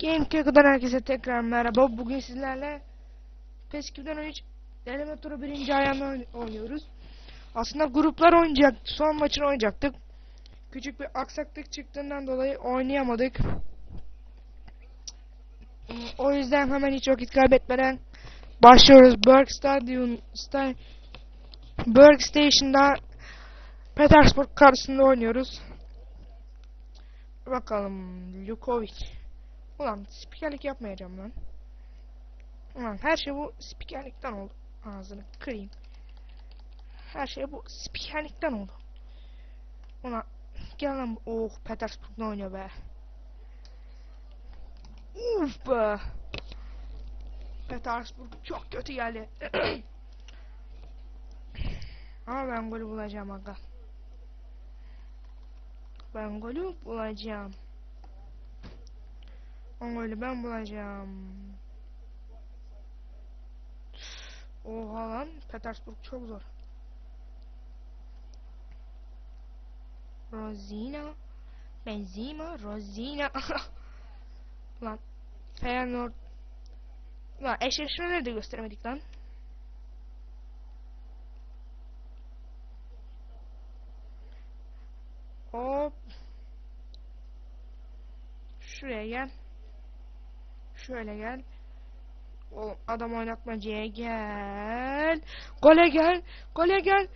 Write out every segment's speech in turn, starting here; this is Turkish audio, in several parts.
GameCube'dan herkese tekrar merhaba. Bugün sizlerle PES 2013 Elementor'u birinci ayağını oyn- oynuyoruz. Aslında gruplar oynayacak, son maçını oynayacaktık. Küçük bir aksaklık çıktığından dolayı oynayamadık. Hmm, O yüzden hemen hiç vakit kaybetmeden başlıyoruz. Berg Stadium Sta Berg Station'da Petersburg karşısında oynuyoruz. Bakalım Lukovic. Ulan spikerlik yapmayacağım lan. Ulan her şey bu spikerlikten oldu. Ağzını kırayım. Her şey bu spikerlikten oldu. Ulan gel lan. Oh Petersburg ne oynuyor be. Uf be. Petersburg çok kötü geldi. Ama ben golü bulacağım aga. Ben golü bulacağım. Golü ben bulacağım. Oha lan Petersburg çok zor. Rosina Benzema Rosina Lan Feyenoord Lan eşleşmeleri de gösteremedik lan. Hop. Şuraya gel. Şöyle gel. Oğlum adam oynatmacıya gel. Gole gel. Gole gel.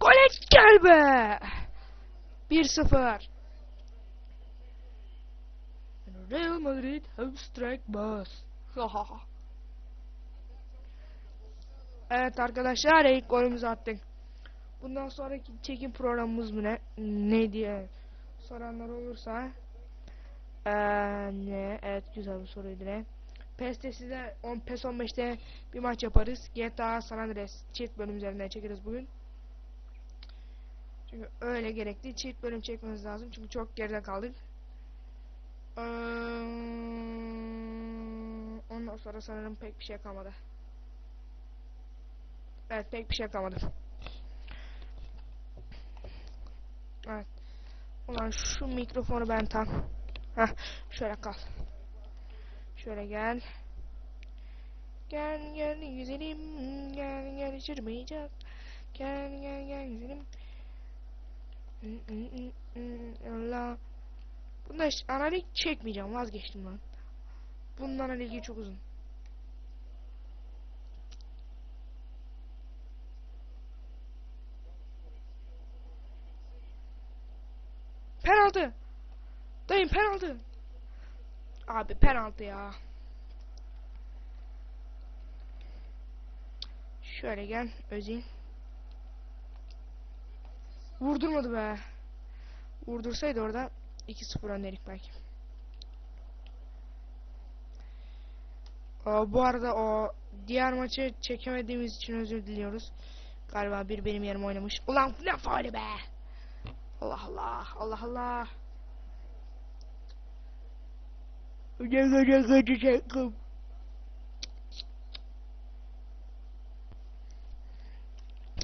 Gole gel be. 1-0. Real Madrid have strike boss. evet arkadaşlar ilk golümüzü attık. Bundan sonraki çekim programımız mı ne? Ne diye soranlar olursa eee ne? Evet güzel bir soruydu ne? PES'te size 10 PES 15'te bir maç yaparız. GTA San Andreas çift bölüm üzerinden çekeriz bugün. Çünkü öyle gerekli. Çift bölüm çekmemiz lazım. Çünkü çok geride kaldık. Eee, ondan sonra sanırım pek bir şey kalmadı. Evet pek bir şey kalmadı. Evet. Ulan şu mikrofonu ben tam. Heh, şöyle kal. Şöyle gel. Gel gel güzelim. Gel gel içirmeyecek. Gel gel gel güzelim. Allah. Bunda hiç analik çekmeyeceğim. Vazgeçtim lan. Bunun analigi çok uzun. Penaltı. Dayım penaltı. Abi penaltı ya. Şöyle gel Özil. Vurdurmadı be. Vurdursaydı orada 2-0 önderik belki. Aa, bu arada o diğer maçı çekemediğimiz için özür diliyoruz. Galiba bir benim yerim oynamış. Ulan ne faali be. Allah Allah. Allah Allah.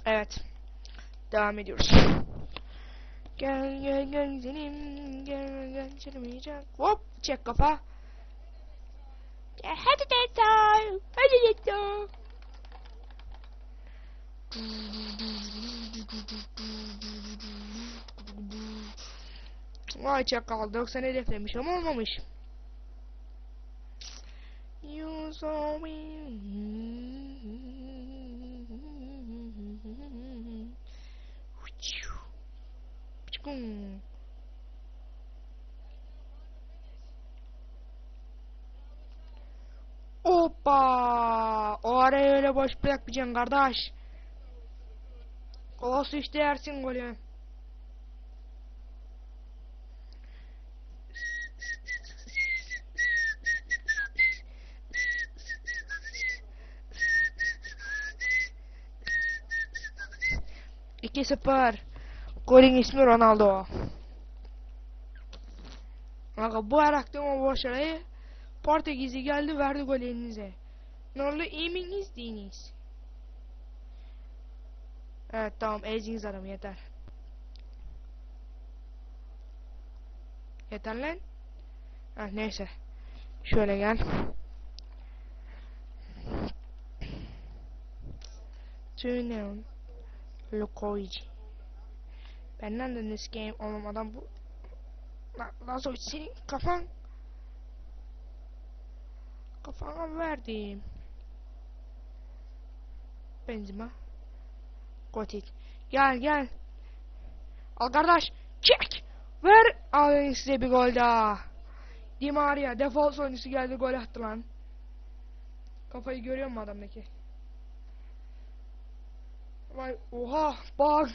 Evet. Devam ediyoruz. Gel gel gel güzelim. Gel gel çırmayacak. Hop çek kafa. Gel, Hadi detay. Hadi detay. Vay çakal 90 hedeflemiş ama olmamış. You saw me. Çıkın. Hoppa! Öyle boş bırakmayacaksın kardeş. Kola su işte yersin golü. İki sıfır. Golün ismi Ronaldo. Aga bu boş arayı. Portekizli geldi verdi gol elinize. Ne oldu iyi miyiniz değiliz? Evet tamam ezdiniz adamı yeter. Yeter lan. Ha neyse. Şöyle gel. Tune Lukovic. Benden de this game oğlum adam bu. La, Lazovic senin kafan. Kafana verdim. Benzema. Gotit. Gel gel. Al kardeş. Çek. Ver. Alın size bir gol daha. Di Maria defans oyuncusu geldi gol attı lan. Kafayı görüyor musun adamdaki? Vay oha bak.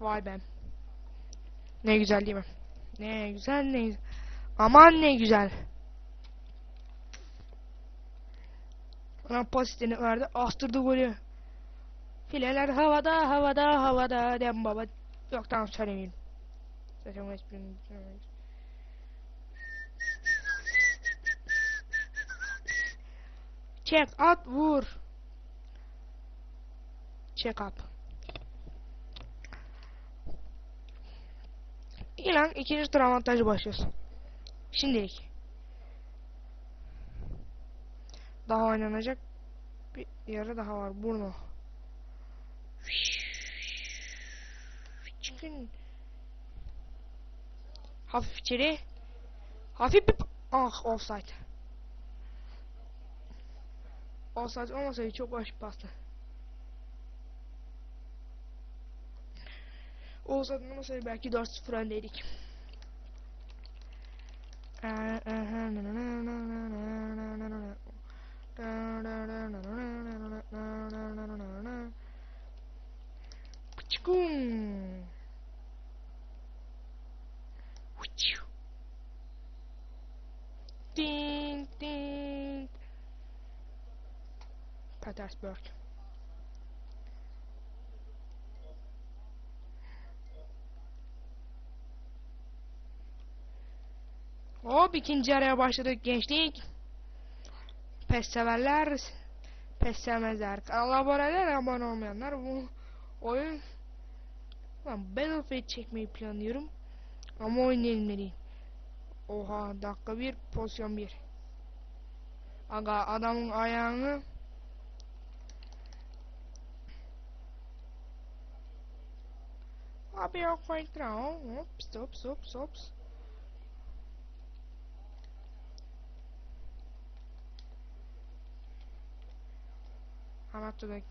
Vay be. Ne güzel değil mi? Ne güzel ne. Aman ne güzel. Bana pasitini verdi. Astırdı golü. Fileler havada havada havada dem baba. Yok tamam söylemeyeyim. Zaten o Çek at vur. Check up. İyi lan ikinci tur avantajı başlıyoruz. Şimdilik. Daha oynanacak bir yarı daha var. Bruno. Çıkın. Hafif içeri. Hafif bir... Ah offside. Offside olmasaydı çok baş pastı. Offside olmasaydı belki 4-0 öndeydik. Ding ding. Petersburg. Hop ikinci araya başladık gençlik. Pes severler, pes sevmezler. Kanala aboneler, abone olmayanlar bu oyun ben Battlefield çekmeyi planlıyorum. Ama oynayalım değil. Oha dakika bir pozisyon bir. Aga adamın ayağını Abi yok fayda. Hop stop stop stop. Anahtarı.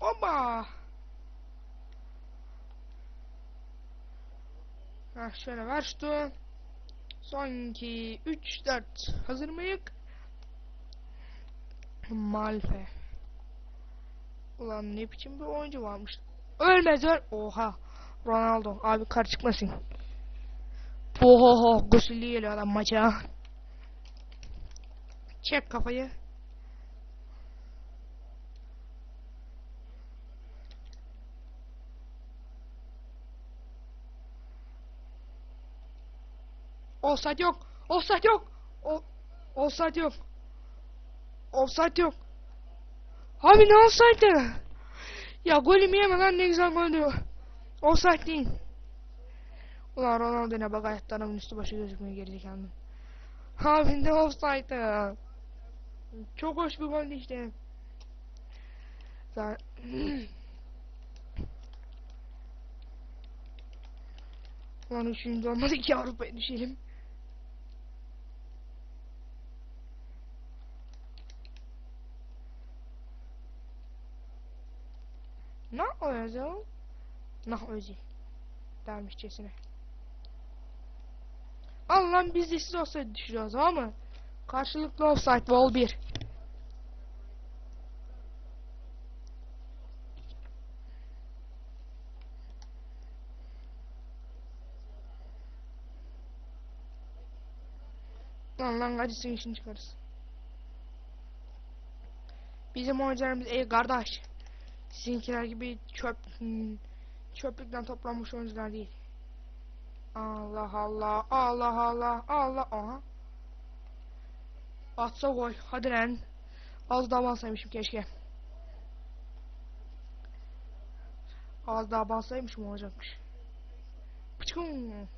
Oba! Ha şöyle ver şu. Son 2, 3, 4. Hazır mıyız? Malfe. Ulan ne biçim bir oyuncu varmış. Ölmez öl. Oha. Ronaldo. Abi kar çıkmasın. Oho gusüllü geliyor adam maça. Çek kafayı. Offside yok. Offside yok. O offside yok. Offside yok. Abi ne offside? Ya golümü yeme lan ne güzel gol diyor. Offside değil. Ulan Ronaldo ne bak ayaklarımın üstü başı gözükmüyor gerizekalı. Abi ne offside? Çok hoş bir gol işte. Zaten... Lan üçüncü olmadı ki Avrupa'ya düşelim. Ne olacak? Nah özi. Dermişçesine. Al lan biz de siz olsaydı düşeceğiz ama. Karşılıklı offside ball 1. Lan lan hadi senin işini çıkarız. Bizim oyuncularımız iyi kardeş. Sizinkiler gibi çöp hmm, çöplükten toplanmış oyuncular değil. Allah Allah Allah Allah Allah aha. Atsa gol hadi lan. Az daha bansaymışım keşke. Az daha bansaymışım olacakmış. Pıçkın.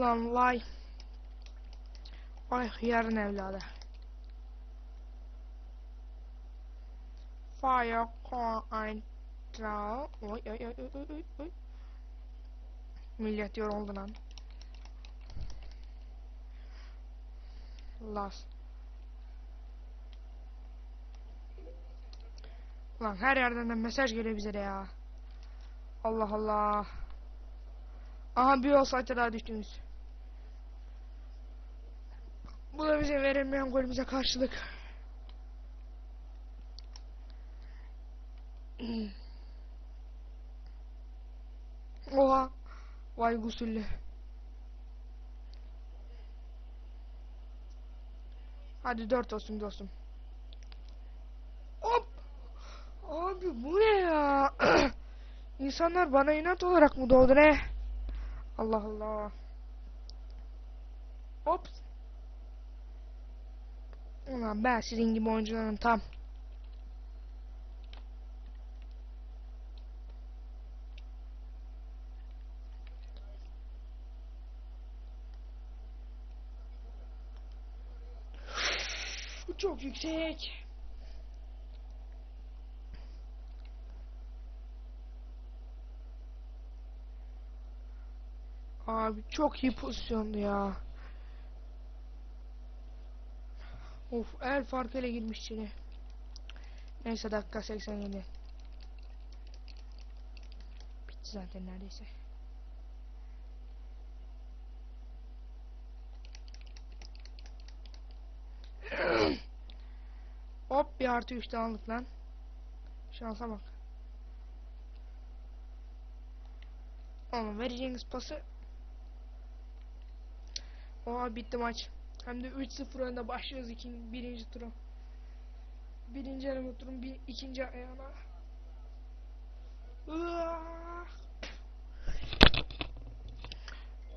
Ulan vay. Vay hıyarın evladı. Fire coin draw. Oy oy oy oy oy oy. Millet yoruldu lan. Las. Lan her yerden de mesaj geliyor bize de ya. Allah Allah. Aha bir olsaydı daha düştünüz. Bu da bize verilmeyen golümüze karşılık. Oha. Vay gusüllü. Hadi dört olsun dostum. Hop. Abi bu ne ya? İnsanlar bana inat olarak mı doğdu ne? Allah Allah. Hop. Ulan ben sizin gibi oyuncuların tam. Çok yüksek. Abi çok iyi pozisyondu ya. Of el farkıyla girmiş içine. Neyse dakika 87. Bitti zaten neredeyse. Hop bir artı 3 aldık lan. Şansa bak. Ama vereceğiniz pası Oha bitti maç. Hem de 3-0 önde başlıyoruz ikinci, birinci tura. Birinci eleme turun bir, ikinci ayağına.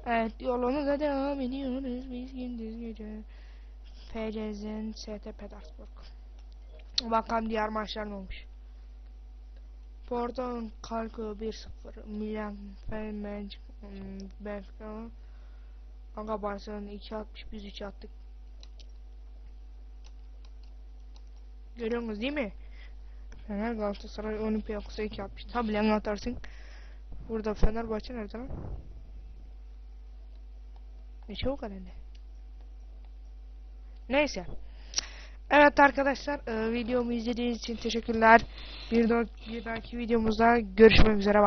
Evet yolumuza devam ediyoruz biz gündüz gece. PCZ'nin ST Petersburg. Bakalım diğer maçlar ne olmuş. Porto kalkıyor 1-0. Milan Fenerbahçe Benfica Aga Barcelona 2 atmış biz 3 attık. Görüyorsunuz değil mi? Fener Galatasaray Olympiakos'a 2 atmış. Tabi lan atarsın. Burada Fenerbahçe nerede lan? Ne kadar ne? Neyse. Evet arkadaşlar e, videomu izlediğiniz için teşekkürler. Bir, bir dahaki videomuzda görüşmek üzere.